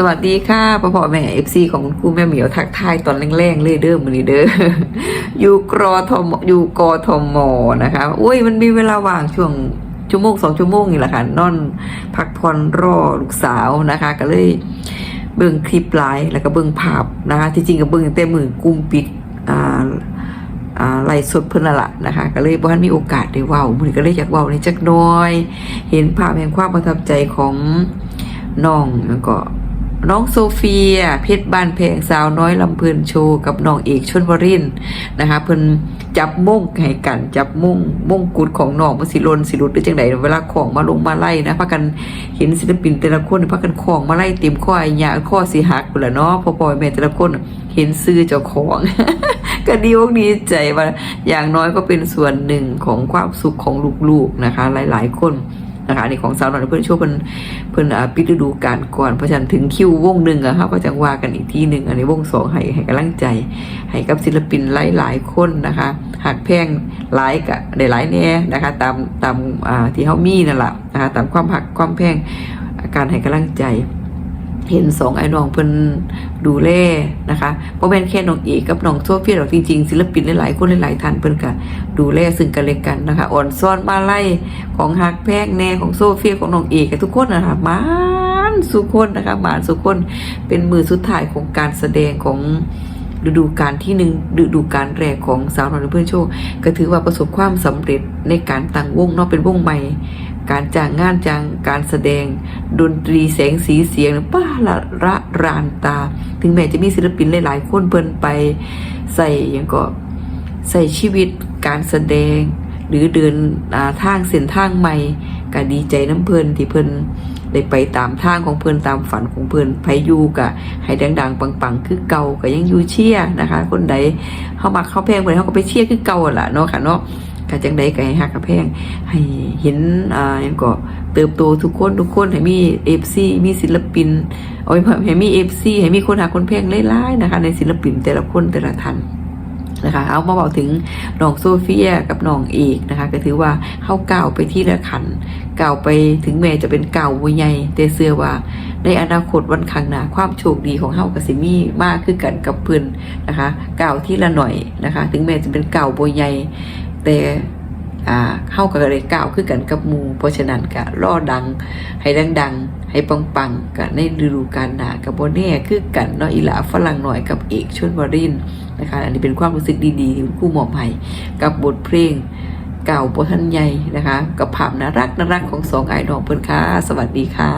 สวัสดีค่ะพ่อพ่อแม่เอฟซีของคุณครูแม่เหมียวทักทายตอนแรงๆเลยเด้อมือนี้เด้ออยู่กรอทมอยู่กทมนะคะอุ้ยมันมีเวลาว่างช่วงชั่วโมงสองชั่วโมงนี่แหละค่ะนอนพักผ่อนรอลูกสาวนะคะ ก็เลยเบิ่งคลิปไลฟ์แล้วก็เบิ่งภาพนะคะที่จริงก็เบิ่งเต่มือกุมปิดอ่าอ่าไล่สดเพิ่นละนะคะ ก็เลยบ่ทันมีโอกาสได้เว้ามื้อนี้ก็เลยอยากเว้าในจักหน้อย เห็นภาพแห่งความประทับใจของน้องแล้วก็ น้องโซเฟีย เพชรบ้านแพงสาวน้อยลำเพลินโชว์กับน้องเอกชนวรินทร์นะคะเพิ่นจับมุ่งให้กันจับมุ่งมุ่งกุดของน้องมันสิลนสิหลุดหรือจังไดเวลาของมาลงมาไล่นะพากันเห็นศิลปินแต่ละคนพากันของมาไล่เต็มข้อไอ้ยาข้อสิหักพุ่นละเนาะพอพ่อแม่แต่ละคนเห็นซื้อเจ้าของก็ดีอกดีใจว่าอย่างน้อยก็เป็นส่วนหนึ่งของความสุขของลูกๆนะคะ หลาย ๆ คน นะคะอันนี้ของสาวน้อยเพื่อนช่วยเพิ่นเพื่อนปิดฤดูกาลก่อนเพราะฉะนั้นถึงคิววงหนึ่งอะค่ะก็จะว่ากันอีกที่หนึ่งอันนี้วงสองให้ให้กำลังใจ ให้กับศิลปินหลายๆคนนะคะหักแพงหลายกะได้หลายแน่นะคะตามตามที่เขามีนั่นแหละนะคะตามความหักความแพงการให้กำลังใจ เห็นสองไอ้น้องเพิ่นดูแลนะคะเพราะแม่นแค่น้องเอกกับน้องโซเฟียหรอกจริงๆศิลปินหลายๆคนหลายๆท่านเพิ่นก็ดูแลซึ่งกันและกันนะคะ อ่อนซ้อนมาไล่ของฮักแพกแน่ของโซเฟียของน้องเอกทุกคนนะคะมานสุคนนะคะหมานสุคนเป็นมือสุดท้ายของการแสดงของฤดูกาลที่หนึ่งฤดูกาลแรกของสาวน้อยเพื่อนโชว์ก็ถือว่าประสบความสำเร็จในการตั้งวงเนาะเป็นวงใหม่ การจ้างงานจ้างการแสดง ดนตรีแสงสีเสียงป้าละระรานตา ถึงแม้จะมีศิลปินหลายๆคนเพิ่นไปใส่ยังก็ใส่ชีวิตการแสดง หรือเดินทางเส้นทางใหม่ก็ดีใจน้ำเพิ่นที่เพิ่นได้ไปตามทางของเพิ่นตามฝันของเพิ่นไผอยู่กะให้ดังๆ ปังๆ คือเก่าก็ยังอยู่เชียนะคะ คนใดเฮามักเข้าแพงเพิ่นเฮาก็ไปเชียร์คือเก่าหั่นล่ะเนาะค่ะเนาะ ก็จังใดก็ให้ฮักกับแพงให้เห็นอ่ายังก็เติบโตทุกคนทุกคนให้มีเอฟซีมีศิลปินโอ้ยให้มีเอฟซีให้มีคนหาคนเพงหลายๆนะคะ ในศิลปินแต่ละคนแต่ละท่านนะคะเอามาบอกถึงน้องโซเฟียกับน้องเอกนะคะ ก็ถือว่าเข้าเก้าไปที่ละขันเก้าไปถึงแม้จะเป็นเก้าววัยใหญ่แต่เชื่อว่า ในอนาคตวันข้างหน้าความโชคดีของเฮากับสิมีมากขึ้นกันกับเพื่อนนะคะ เก้าที่ละหน่อยนะคะ ถึงแม้จะเป็นเก้าววัยใหญ่ แต่อ่าเข้ากับเลยก้าวขึ้นกันกับมู เพราะฉะนั้นก็รอดัง ให้ดังๆ ให้ปังๆกันในฤดูกาลหนากับโบแน่คือกันเนาะอีหลาฝรั่งหน่อยกับเอกชนวรินนะคะ อันนี้เป็นความรู้สึกดีๆที่คุณครู่มอบให้กับบทเพลงเก่าโบทันใหญ่นะคะ กับภาพน่ารักน่ารักของสองไอ้น้องเพิ่อนค่ะสวัสดีค่ะ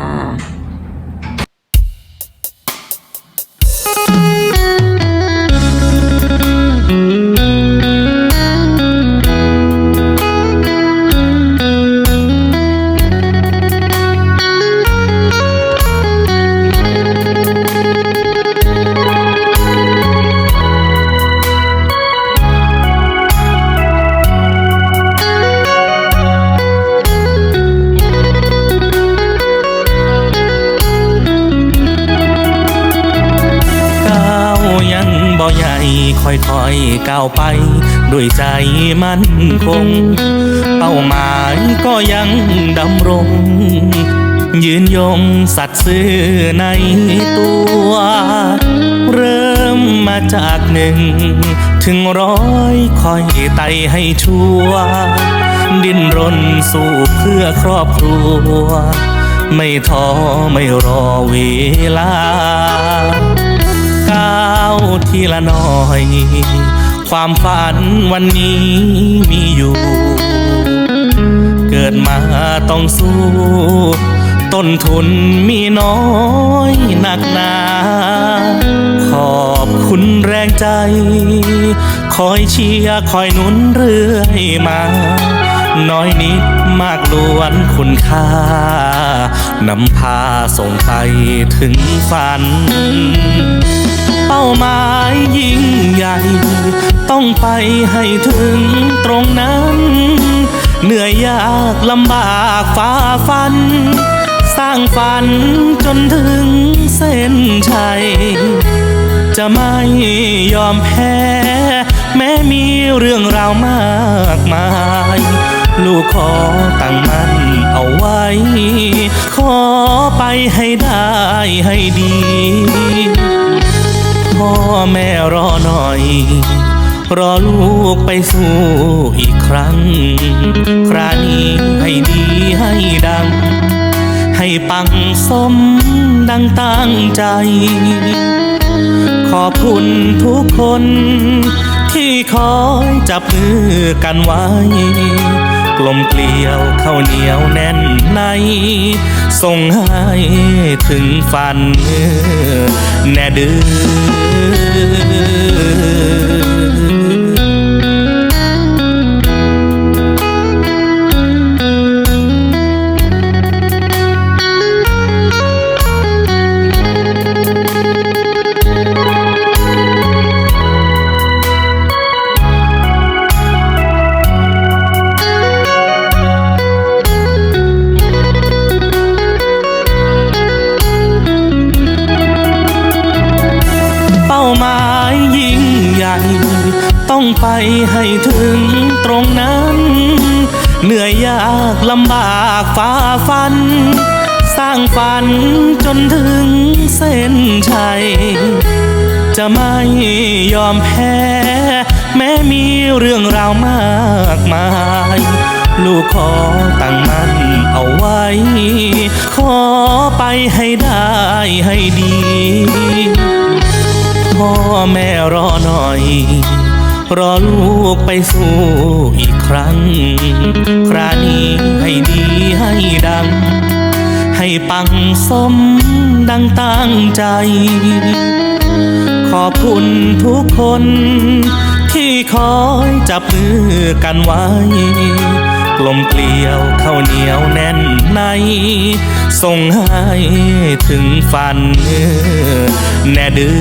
ค่อยๆก้าวไป ด้วยใจมั่นคง เป้าหมายก็ยังดำรง ยืนยงสัตย์ซื่อในตัว เริ่มมาจากหนึ่ง ถึงร้อยค่อยไต่ให้ชัวร์ดิ้นรนสู้เพื่อครอบครัว ไม่ท้อไม่รอเวลา ก้าวทีละน้อย ความฝันวันนี้มีอยู่ เกิดมาต้องสู้ ต้นทุนมีน้อยหนักหนาขอบคุณแรงใจ คอยเชียร์คอยหนุนเรื่อยมา น้อยนิดมากล้วนคุณค่านำพาส่งไปถึงฝัน เป้าหมายยิ่งใหญ่ ต้องไปให้ถึงตรงนั้น เหนื่อยยากลำบากฝ่าฟัน สร้างฝันจนถึงเส้นชัย จะไม่ยอมแพ้ แม้มีเรื่องราวมากมาย ลูกขอตั้งมั่นเอาไว้ ขอไปให้ได้ให้ดี พ่อแม่รอหน่อย รอลูกไปสู่อีกครั้ง ครานี้ให้ดีให้ดัง ให้ปังสมดังตั้งใจ ขอบคุณทุกคนที่คอยจับมือกันไว้ ลมเกลียวข้าวเหนียวแน่นใน ส่งให้ถึงฝันแน่เดือ ต้องไปให้ถึงตรงนั้น เหนื่อยยากลำบากฝ่าฟัน สร้างฝันจนถึงเส้นชัย จะไม่ยอมแพ้ แม้มีเรื่องราวมากมาย ลูกขอตั้งมั่นเอาไว้ ขอไปให้ได้ให้ดีพ่อแม่รอหน่อย รอลูกไปสู่อีกครั้ง ครานี้ให้ดีให้ดัง ให้ปังสมดังตั้งใจ ขอบคุณทุกคน ที่คอยจับมือกันไว้ กลมเกลียวข้าวเหนียวแน่นในส่งให้ถึงฝันแน่เดือ